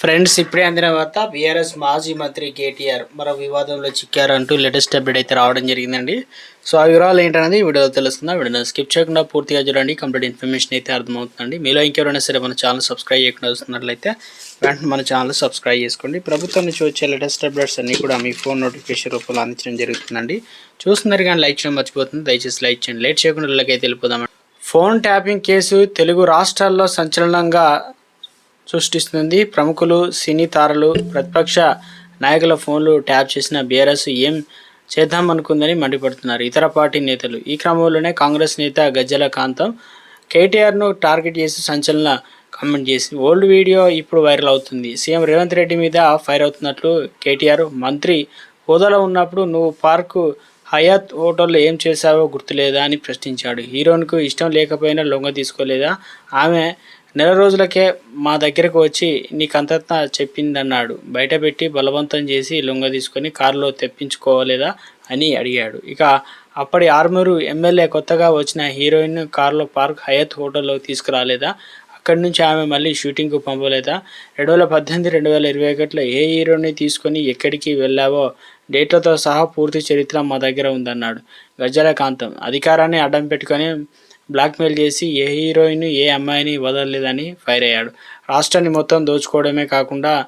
Friends ఇప్పుడే అందిన తర్వాత బీఆర్ఎస్ మాజీ మంత్రి కేటీఆర్ మరో వివాదంలో చిక్కారంటూ లేటెస్ట్ అప్డేట్ అయితే రావడం జరిగిందండి. సో ఆ వివరాలు ఏంటనేది వీడియోలో తెలుస్తుందా? వీడియో స్కిప్ చేయకుండా పూర్తిగా చూడండి. కంప్లీట్ ఇన్ఫర్మేషన్ అయితే అర్థమవుతుందండి. మీలో ఇంకెవరైనా సరే మన ఛానల్ సబ్స్క్రైబ్ చేయకుండా వస్తున్నట్లయితే వెంటనే మన ఛానల్ సబ్స్క్రైబ్ చేసుకోండి. ప్రభుత్వం నుంచి వచ్చే లేటెస్ట్ అప్డేట్స్ అన్నీ కూడా మీ ఫోన్ నోటిఫికేషన్ రూపంలో అందించడం జరుగుతుందండి. చూస్తున్నారు కానీ లైక్ చేయడం మర్చిపోతుంది. దయచేసి లైక్ చేయండి. లేట్ చేయకుండా ఇళ్ళకైతే వెళ్ళిపోదాం ఫోన్ ట్యాపింగ్ కేసు తెలుగు రాష్ట్రాల్లో సంచలనంగా సృష్టిస్తుంది ప్రముఖులు సినీ తారలు ప్రతిపక్ష నాయకుల ఫోన్లు ట్యాప్ చేసిన బీఆర్ఎస్ ఏం చేద్దామనుకుందని మండిపడుతున్నారు. ఇతర పార్టీ నేతలు. ఈ క్రమంలోనే కాంగ్రెస్ నేత గజ్జల కాంతం కేటీఆర్ను టార్గెట్ చేసి సంచలన కామెంట్ చేసి ఓల్డ్ వీడియో ఇప్పుడు వైరల్ అవుతుంది. సీఎం రేవంత్ రెడ్డి మీద ఫైర్ అవుతున్నట్లు కేటీఆర్ మంత్రి హోదాలో ఉన్నప్పుడు నువ్వు పార్కు హయాత్ హోటల్లో ఏం చేశావో గుర్తులేదా? అని ప్రశ్నించాడు. హీరోయిన్కు ఇష్టం లేకపోయినా లొంగ తీసుకోలేదా? ఆమె నెల రోజులకే మా దగ్గరకు వచ్చి నీకంతా చెప్పిందన్నాడు. బయట పెట్టి బలవంతం చేసి లొంగ తీసుకొని కారులో తెప్పించుకోలేదా అని అడిగాడు. ఇక అప్పటి ఆర్మూరు ఎమ్మెల్యే కొత్తగా వచ్చిన హీరోయిన్ కారులో పార్క్ హయత్ హోటల్లో తీసుకురాలేదా? అక్కడి నుంచి ఆమె మళ్ళీ షూటింగ్కు పంపలేదా? రెండు వేల పద్దెనిమిది రెండు వేల ఇరవై ఒకటిలో ఏ హీరోని తీసుకొని ఎక్కడికి వెళ్ళావో డేట్లతో సహా పూర్తి చరిత్ర మా దగ్గర ఉందన్నాడు గజ్జల కాంతం అధికారాన్ని అడ్డం పెట్టుకొని బ్లాక్మెయిల్ చేసి ఏ హీరోయిన్ ఏ అమ్మాయిని వదలలేదని ఫైర్ అయ్యాడు. రాష్ట్రాన్ని మొత్తం దోచుకోవడమే కాకుండా